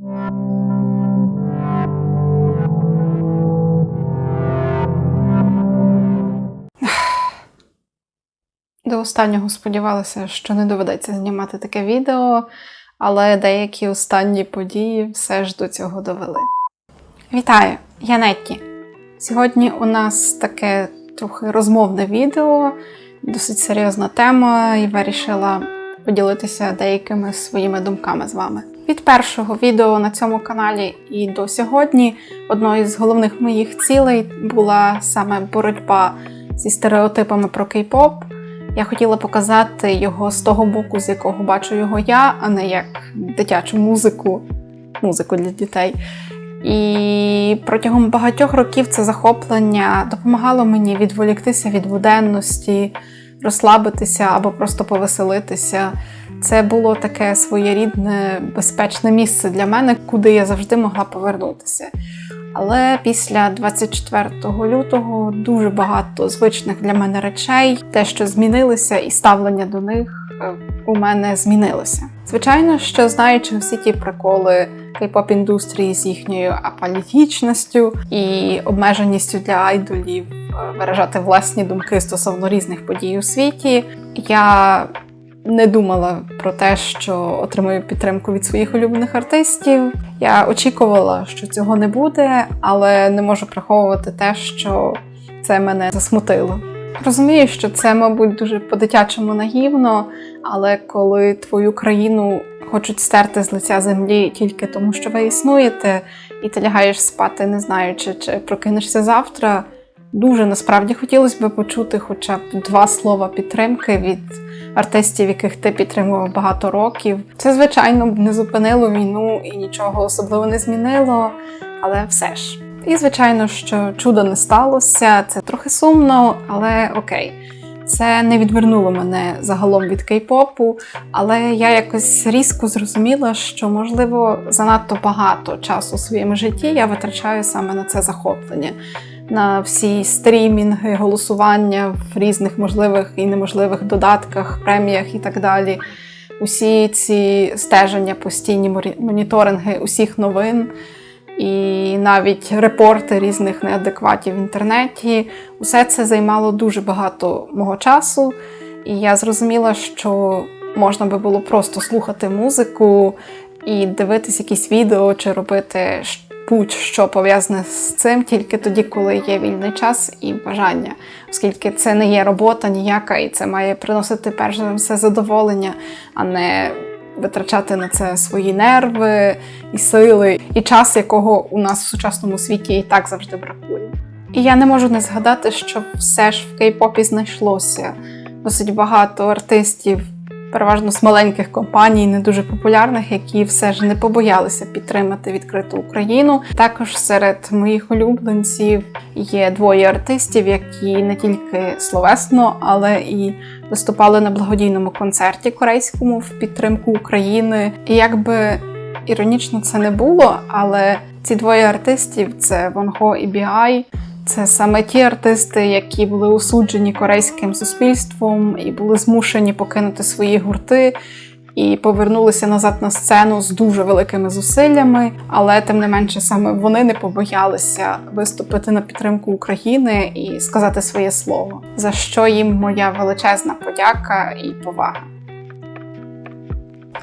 До останнього сподівалася, що не доведеться знімати таке відео, але деякі останні події все ж до цього довели. Вітаю, я Нетті. Сьогодні у нас таке трохи розмовне відео, досить серйозна тема, і вирішила поділитися деякими своїми думками з вами. Від першого відео на цьому каналі і до сьогодні одною з головних моїх цілей була саме боротьба зі стереотипами про кей-поп. Я хотіла показати його з того боку, з якого бачу його я, а не як дитячу музику, музику для дітей. І протягом багатьох років це захоплення допомагало мені відволіктися від буденності, розслабитися або просто повеселитися. Це було таке своєрідне безпечне місце для мене, куди я завжди могла повернутися. Але після 24 лютого дуже багато звичних для мене речей, те, що змінилися, і ставлення до них е, у мене змінилося. Звичайно, що знаючи всі ті приколи кей-поп індустрії з їхньою аполітичністю і обмеженістю для айдолів виражати власні думки стосовно різних подій у світі, я не думала про те, що отримую підтримку від своїх улюблених артистів. Я очікувала, що цього не буде, але не можу приховувати те, що це мене засмутило. Розумію, що це, мабуть, дуже по-дитячому наївно, але коли твою країну хочуть стерти з лиця землі тільки тому, що ви існуєте, і ти лягаєш спати, не знаючи, чи прокинешся завтра. Дуже насправді хотілося б почути хоча б два слова підтримки від артистів, яких ти підтримував багато років. Це, звичайно, б не зупинило війну і нічого особливо не змінило, але все ж. І, звичайно, що чудо не сталося, це трохи сумно, але окей. Це не відвернуло мене загалом від кей-попу, але я якось різко зрозуміла, що, можливо, занадто багато часу у своєму житті я витрачаю саме на це захоплення, на всі стрімінги, голосування в різних можливих і неможливих додатках, преміях і так далі. Усі ці стеження, постійні моніторинги усіх новин і навіть репорти різних неадекватів в інтернеті. Усе це займало дуже багато мого часу, і я зрозуміла, що можна би було просто слухати музику і дивитись якісь відео чи робити будь-що пов'язане з цим тільки тоді, коли є вільний час і бажання, оскільки це не є робота ніяка, і це має приносити перш за все задоволення, а не витрачати на це свої нерви і сили, і час, якого у нас в сучасному світі і так завжди бракує. І я не можу не згадати, що все ж в кей-попі знайшлося досить багато артистів, переважно з маленьких компаній, не дуже популярних, які все ж не побоялися підтримати відкриту Україну. Також серед моїх улюбленців є двоє артистів, які не тільки словесно, але і виступали на благодійному концерті корейському в підтримку України. І якби іронічно це не було, але ці двоє артистів це Вонго і Біай. Це саме ті артисти, які були осуджені корейським суспільством і були змушені покинути свої гурти і повернулися назад на сцену з дуже великими зусиллями. Але тим не менше, саме вони не побоялися виступити на підтримку України і сказати своє слово, за що їм моя величезна подяка і повага.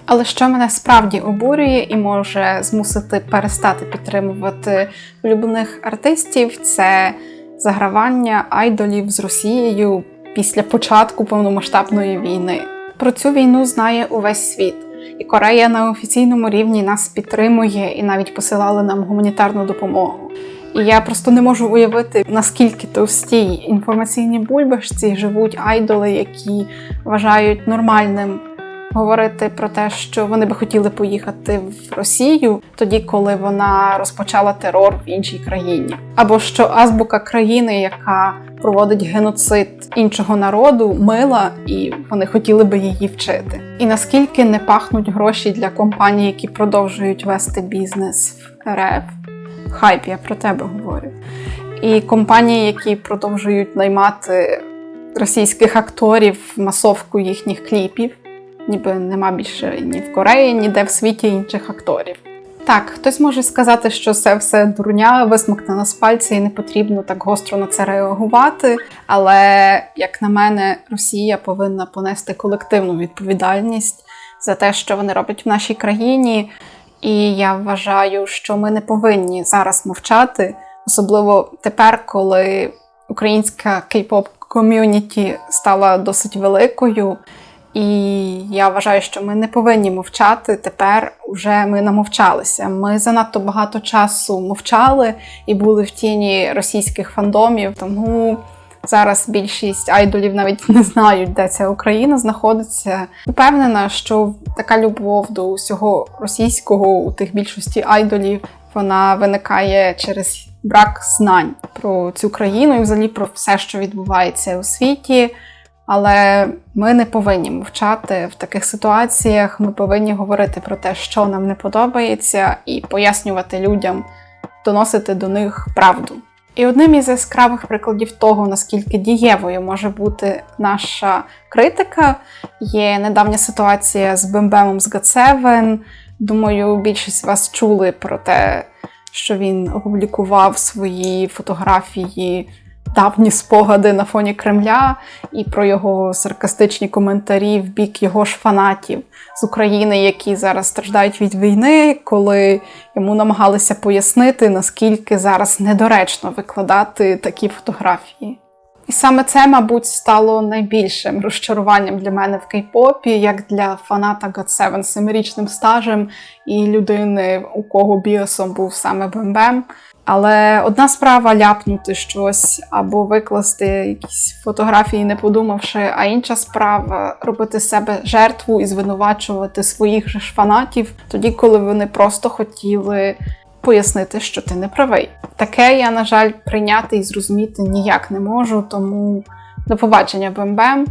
Але що мене справді обурює і може змусити перестати підтримувати улюблених артистів, це загравання айдолів з Росією після початку повномасштабної війни. Про цю війну знає увесь світ, і Корея на офіційному рівні нас підтримує і навіть посилали нам гуманітарну допомогу. І я просто не можу уявити, наскільки товстій інформаційній бульбашці живуть айдоли, які вважають нормальним говорити про те, що вони би хотіли поїхати в Росію тоді, коли вона розпочала терор в іншій країні, або що азбука країни, яка проводить геноцид іншого народу, мила, і вони хотіли би її вчити. І наскільки не пахнуть гроші для компаній, які продовжують вести бізнес в РФ. Хайп, я про тебе говорю. І компанії, які продовжують наймати російських акторів масовку їхніх кліпів ніби нема більше ні в Кореї, ніде в світі інших акторів. Так, хтось може сказати, що це все дурня, висмокнена з пальця і не потрібно так гостро на це реагувати. Але, як на мене, Росія повинна понести колективну відповідальність за те, що вони роблять в нашій країні. І я вважаю, що ми не повинні зараз мовчати, особливо тепер, коли українська кей-поп ком'юніті стала досить великою. І я вважаю, що ми не повинні мовчати. Тепер вже ми намовчалися. Ми занадто багато часу мовчали і були в тіні російських фандомів. Тому зараз більшість айдолів навіть не знають, де ця Україна знаходиться. Упевнена, що така любов до усього російського у тих більшості айдолів вона виникає через брак знань про цю країну і взагалі про все, що відбувається у світі. Але ми не повинні мовчати в таких ситуаціях. Ми повинні говорити про те, що нам не подобається, і пояснювати людям, доносити до них правду. І одним із яскравих прикладів того, наскільки дієвою може бути наша критика, є недавня ситуація з Бембемом з Гацевен. Думаю, більшість вас чули про те, що він опублікував свої фотографії давні спогади на фоні Кремля і про його саркастичні коментарі в бік його ж фанатів з України, які зараз страждають від війни, коли йому намагалися пояснити, наскільки зараз недоречно викладати такі фотографії. І саме це, мабуть, стало найбільшим розчаруванням для мене в кей-попі, як для фаната God7 з семирічним стажем і людини, у кого біосом був саме Бембем. Але одна справа ляпнути щось або викласти якісь фотографії, не подумавши, а інша справа робити себе жертву і звинувачувати своїх же ж фанатів, тоді, коли вони просто хотіли пояснити, що ти не правий. Таке я, на жаль, прийняти і зрозуміти ніяк не можу, тому до побачення Бем-Бем.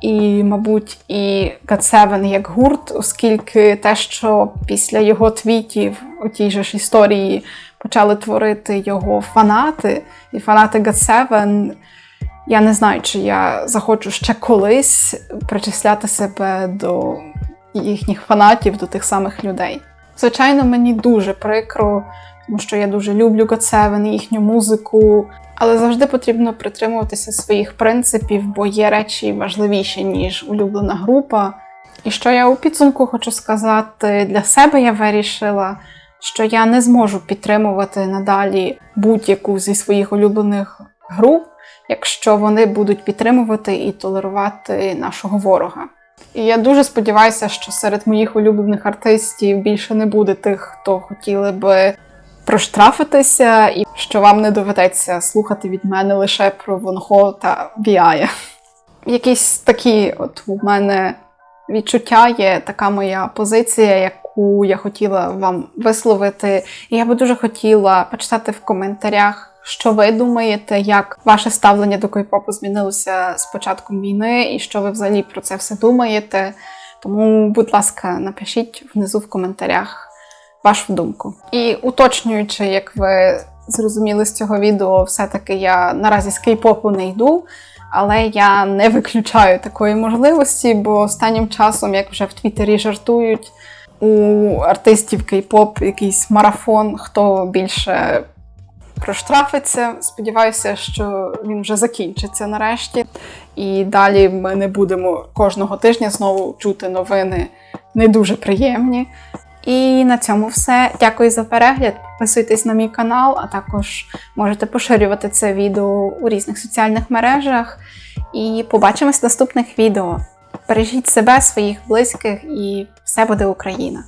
І, мабуть, і God7 як гурт, оскільки те, що після його твітів у тій же ж історії почали творити його фанати, і фанати God7, я не знаю, чи я захочу ще колись причисляти себе до їхніх фанатів, до тих самих людей. Звичайно, мені дуже прикро, тому що я дуже люблю God7, їхню музику, але завжди потрібно притримуватися своїх принципів, бо є речі важливіші, ніж улюблена група. І що я у підсумку хочу сказати, для себе я вирішила, що я не зможу підтримувати надалі будь-яку зі своїх улюблених груп, якщо вони будуть підтримувати і толерувати нашого ворога. І я дуже сподіваюся, що серед моїх улюблених артистів більше не буде тих, хто хотіли би проштрафитися, і що вам не доведеться слухати від мене лише про Вонхо та Біая. Якісь такі, от у мене відчуття є така моя позиція, яку я хотіла вам висловити. І я би дуже хотіла почитати в коментарях. Що ви думаєте, як ваше ставлення до кей-попу змінилося з початком війни, і що ви взагалі про це все думаєте? Тому, будь ласка, напишіть внизу в коментарях вашу думку. І уточнюючи, як ви зрозуміли з цього відео, все-таки я наразі з кей-попу не йду, але я не виключаю такої можливості, бо останнім часом, як вже в Твіттері жартують, у артистів кей-поп якийсь марафон, хто більше проштрафиться. Сподіваюся, що він вже закінчиться нарешті. І далі ми не будемо кожного тижня знову чути новини не дуже приємні. І на цьому все. Дякую за перегляд. Підписуйтесь на мій канал, а також можете поширювати це відео у різних соціальних мережах. І побачимось в наступних відео. Бережіть себе, своїх близьких, і все буде Україна!